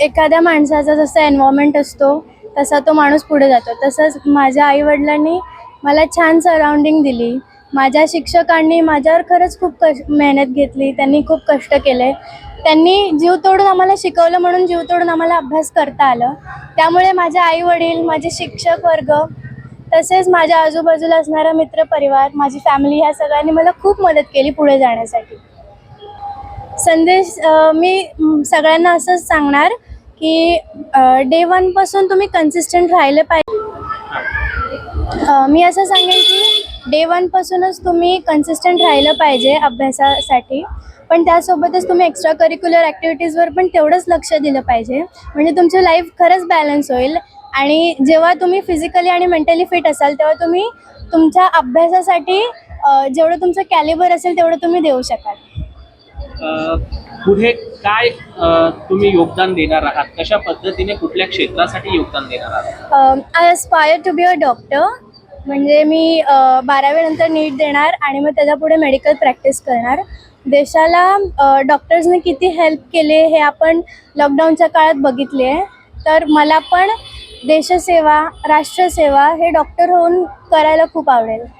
एखाद्या माणसाचा जसा एन्व्हायरमेंट असतो तसा तो माणूस पुढे जातो. तसंच माझ्या आईवडिलांनी मला छान सराउंडिंग दिली. माझ्या शिक्षकांनी माझ्यावर खरंच खूप कश मेहनत घेतली. त्यांनी खूप कष्ट केले. त्यांनी जीव तोडून आम्हाला शिकवलं म्हणून जीव तोडून आम्हाला अभ्यास करता आलं. त्यामुळे माझे आईवडील माझे शिक्षक वर्ग तसेच माझ्या आजूबाजूला असणारा मित्रपरिवार माझी फॅमिली ह्या सगळ्यांनी मला खूप मदत केली पुढे जाण्यासाठी. संदेश मी सगळ्यांना असंच सांगणार की डे वनपासून तुम्ही कन्सिस्टंट राहिले पाहिजे. मी असं सांगेन की डे वनपासूनच तुम्ही कन्सिस्टंट राहिलं पाहिजे अभ्यासासाठी. पण त्यासोबतच तुम्ही एक्स्ट्रा करिक्युलर ॲक्टिव्हिटीजवर पण तेवढंच लक्ष दिलं पाहिजे. म्हणजे तुमची लाईफ खरंच बॅलन्स होईल. आणि जेव्हा तुम्ही फिजिकली आणि मेंटली फिट असाल तेव्हा तुम्ही तुमच्या अभ्यासासाठी जेवढं तुमचं कॅलिबर असेल तेवढं तुम्ही देऊ शकाल. पुढे काय तुम्ही योगदान देणार आहात? कशा पद्धतीने कुठल्या क्षेत्रासाठी योगदान देणार आहात? I aspire to be a doctor म्हणजे मी बारावीनंतर नीट देणार आणि मग त्याच्यापुढे मेडिकल प्रॅक्टिस करणार. देशाला डॉक्टर्सने किती हेल्प केले हे आपण लॉकडाऊनच्या काळात बघितले आहे. तर मला पण देशसेवा राष्ट्रसेवा हे डॉक्टर होऊन करायला खूप आवडेल.